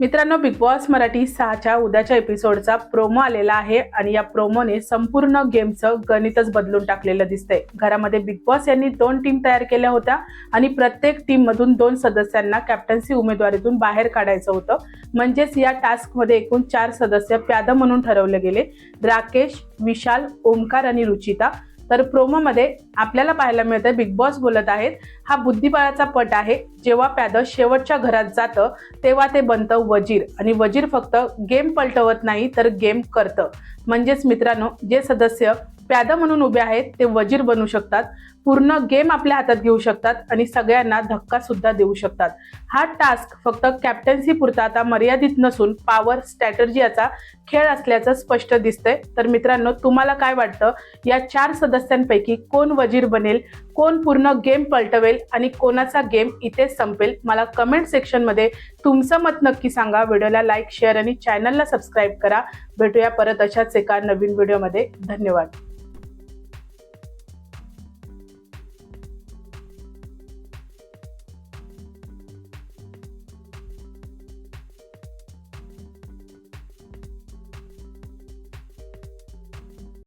मित्रांनो big boss Marathi सहाच्या उद्याच्या एपिसोडचा प्रोमो आलेला आहे आणि या प्रोमोने संपूर्ण गेमचं गणितच बदलून टाकलेलं दिसतंय. घरामध्ये बिग बॉस यांनी दोन टीम तयार केल्या होत्या आणि प्रत्येक टीम मधून दोन सदस्यांना कॅप्टन्सी उमेदवारीतून बाहेर काढायचं होतं. म्हणजेच या टास्कमध्ये एकूण चार सदस्य प्याद म्हणून ठरवले गेले. राकेश विशाल ओमकार आणि रुचिता. तर प्रोमोमध्ये आपल्याला पाहायला मिळतं बिग बॉस बोलत आहेत हा बुद्धिबळाचा पट आहे जेव्हा प्याद शेवटच्या घरात जातं तेव्हा ते बनतं वजीर. आणि वजीर फक्त गेम पलटवत नाही तर गेम करतं. म्हणजेच मित्रांनो जे सदस्य प्याद म्हणून उभे आहेत ते वजीर बनू शकतात पूर्ण गेम आपल्या हातात घेऊ शकतात आणि सगळ्यांना धक्का सुद्धा देऊ शकतात. हा टास्क फक्त कॅप्टन्सी पुरता आता मर्यादित नसून पॉवर स्ट्रॅटर्जी याचा खेळ असल्याचं स्पष्ट दिसतंय. तर मित्रांनो तुम्हाला काय वाटतं? या चार सदस्यांपैकी कोण वजीर बनेल कोण पूर्ण गेम पलटवेल आणि कोणाचा गेम इथेच संपेल मला कमेंट सेक्शनमध्ये तुमचं मत नक्की सांगा. व्हिडिओला लाईक शेअर आणि चॅनलला सबस्क्राईब करा. भेटूया परत अशाच एका नवीन व्हिडिओमध्ये धन्यवाद.